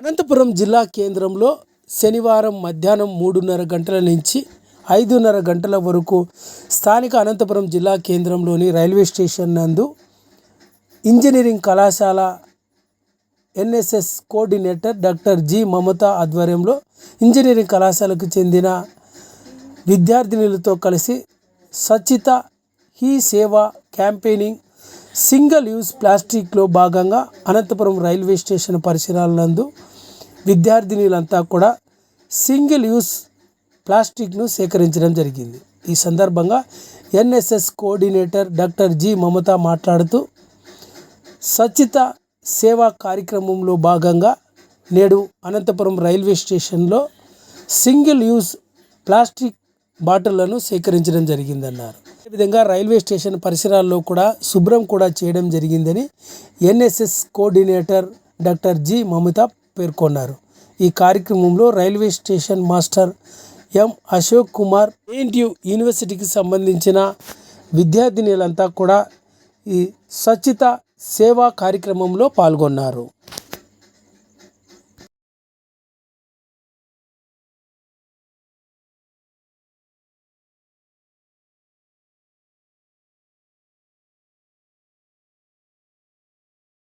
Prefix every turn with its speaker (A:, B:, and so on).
A: అనంతపురం జిల్లా కేంద్రంలో శనివారం మధ్యాహ్నం మూడున్నర గంటల నుంచి ఐదున్నర గంటల వరకు స్థానిక అనంతపురం జిల్లా కేంద్రంలోని రైల్వే స్టేషన్ నందు ఇంజనీరింగ్ కళాశాల NSS coordinator doctor G Mamata ఆధ్వర్యంలో ఇంజనీరింగ్ కళాశాలకు చెందిన విద్యార్థినులతో కలిసి సచిత హీ సేవ క్యాంపెయినింగ్ సింగిల్ యూజ్ ప్లాస్టిక్లో భాగంగా అనంతపురం రైల్వే స్టేషన్ పరిసరాల నందు విద్యార్థినులంతా కూడా సింగిల్ యూస్ ప్లాస్టిక్ను సేకరించడం జరిగింది. ఈ సందర్భంగా NSS coordinator doctor G Mamata మాట్లాడుతూ స్వచ్ఛత సేవా కార్యక్రమంలో భాగంగా నేడు అనంతపురం రైల్వే స్టేషన్లో సింగిల్ యూజ్ ప్లాస్టిక్ బాటిళ్ళను సేకరించడం జరిగిందన్నారు. అదేవిధంగా రైల్వే స్టేషన్ పరిసరాల్లో కూడా శుభ్రం కూడా చేయడం జరిగిందని NSS coordinator doctor G Mamata పేర్కొన్నారు. ఈ కార్యక్రమంలో railway station master M Ashok Kumar ANTU యూనివర్సిటీకి సంబంధించిన విద్యార్థినులంతా కూడా ఈ స్వచ్ఛత సేవా కార్యక్రమంలో పాల్గొన్నారు.